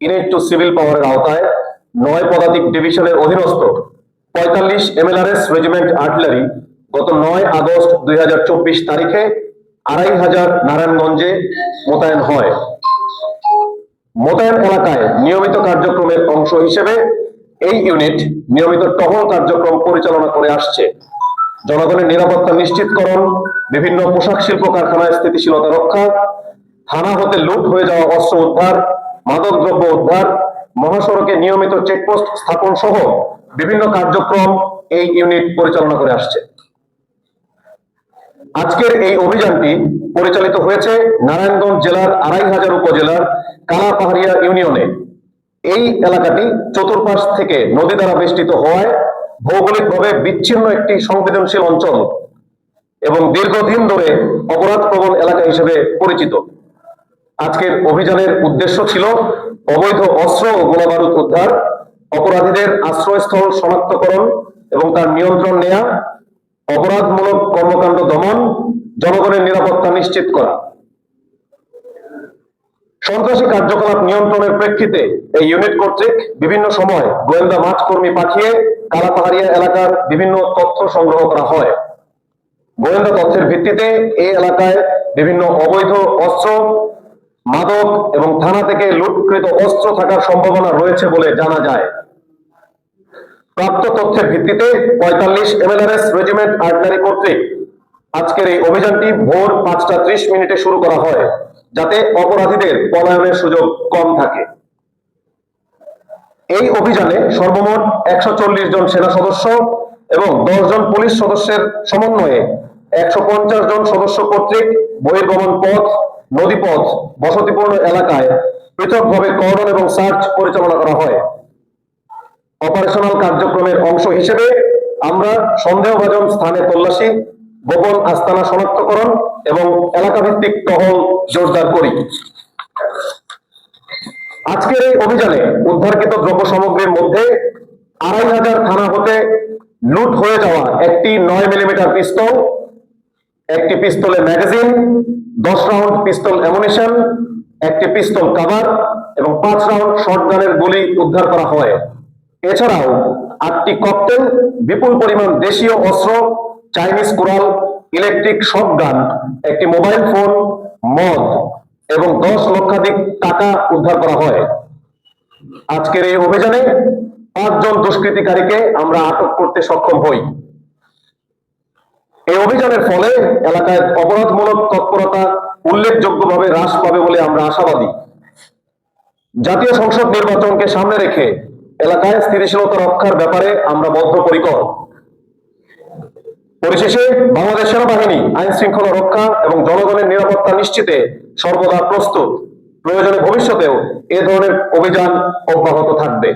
Unit two civil পাওয়ারের আওতায় নয় পদাতিক ডিভিশনের অধীনস্থ পঁয়তাল্লিশ এমএলআরএস রেজিমেন্ট আর্টিলারি গত নয় আগস্ট দুই তারিখে আড়াই হাজার নারায়ণগঞ্জে মোতায়েন হয়। মোতায়েন এলাকায় নিয়মিত কার্যক্রমের অংশ হিসেবে এই ইউনিট নিয়মিত টহল কার্যক্রম পরিচালনা করে আসছে। জনগণের নিরাপত্তা নিশ্চিতকরণ, বিভিন্ন পোশাক শিল্প কারখানায় স্থিতিশীলতা রক্ষা, থানা হতে লুট হয়ে যাওয়া অস্ত্র উদ্ধার মাদকদ্রব্য উদ্ধার, মহাসড়কে নিয়মিত চেকপোস্ট স্থাপন সহ বিভিন্ন কার্যক্রম এই ইউনিট পরিচালনা করে আসছে। আজকের এই অভিযানটি পরিচালিত হয়েছে নারায়ণগঞ্জ জেলার আড়াই হাজার উপজেলার কালাপাহাড়িয়া ইউনিয়নে। এই এলাকাটি চতুর্পাশ থেকে নদী দ্বারা বেষ্টিত হওয়ায় ভৌগোলিকভাবে বিচ্ছিন্ন একটি সংবেদনশীল অঞ্চল এবং দীর্ঘদিন ধরে অপরাধ প্রবণ এলাকা হিসেবে পরিচিত। আজকের অভিযানের উদ্দেশ্য ছিল অবৈধ অস্ত্র ও গোলাবারুদ উদ্ধার, অপরাধীদের আশ্রয়স্থল শনাক্তকরণ এবং তার নিয়ন্ত্রণ নেয়া, অপরাধমূলক কর্মকাণ্ড দমন, জনগণের নিরাপত্তা নিশ্চিত করা। সন্ত্রাসী কার্যকলাপ নিয়ন্ত্রণের প্রেক্ষিতে এই ইউনিট কর্তৃক বিভিন্ন সময় গোয়েন্দা মাছ কর্মী পাঠিয়ে কালাপাহাড়িয়া এলাকার বিভিন্ন তথ্য সংগ্রহ করা হয়। গোয়েন্দা তথ্যের ভিত্তিতে এই এলাকায় বিভিন্ন অবৈধ অস্ত্র মাদক এবং থানা থেকে লুটকৃত অস্ত্র থাকার সম্ভাবনা রয়েছে বলে জানা যায়। প্রাপ্ত তথ্যের ভিত্তিতে পঁয়তাল্লিশ এমএলআরএস রেজিমেন্ট আর্টলারি কর্তৃক আজকের এই অভিযানটি ভোর পাঁচটা ত্রিশ মিনিটে শুরু করা হয়, যাতে অপরাধীদের পলায়নের সুযোগ কম থাকে। এই অভিযানে সর্বমোট একশো চল্লিশ জন সেনা সদস্য এবং দশ জন পুলিশ সদস্যের সমন্বয়ে একশো পঞ্চাশ জন সদস্য কর্তৃক বহির্গমন পথ নদীপথ বসতিপূর্ণ এলাকায় পৃথকভাবে কর্ডন এবং সার্চ পরিচালনা করা হয়। অপারেশনাল কার্যক্রমের অংশ হিসেবে আমরা সন্দেহভাজন স্থানে তল্লাশি, গোপন আস্তানা শনাক্তকরণ এবং এলাকা ভিত্তিক টহল জোরদার করি। আজকের এই অভিযানে উদ্ধারকৃত দ্রব্য সামগ্রীর মধ্যে আড়াই হাজার থানা হতে লুট হয়ে যাওয়া একটি নয় মিলিমিটার পিস্তল, একটি পিস্তলের ম্যাগাজিন দশ রাউন্ড পিস্তল অ্যামুনিশন একটি পিস্তল কাভার এবং পাঁচ রাউন্ড শর্টগানের গুলি উদ্ধার করা হয়। এছাড়াও আটটি ককটেল বিপুল পরিমাণ দেশীয় অস্ত্র চাইনিজ কোরাল ইলেকট্রিক শটগান একটি মোবাইল ফোন মদ এবং দশ লক্ষাধিক টাকা উদ্ধার করা হয়। আজকের এই অভিযানে পাঁচজন দুষ্কৃতিকারীকে আমরা আটক করতে সক্ষম হই। এই অভিযানের ফলে এলাকায় অপরাধমূলক তৎপরতা উল্লেখযোগ্যভাবে হ্রাস পাবে বলে আমরা আশাবাদী। জাতীয় সংসদ নির্বাচনকে সামনে রেখে এলাকায় স্থিতিশীলতা রক্ষার ব্যাপারে আমরা বদ্ধপরিকর। পরিশেষে বাংলাদেশ সেনাবাহিনী আইন শৃঙ্খলা রক্ষা এবং জনগণের নিরাপত্তা নিশ্চিতে সর্বদা প্রস্তুত। প্রয়োজনে ভবিষ্যতেও এ ধরনের অভিযান অব্যাহত থাকবে।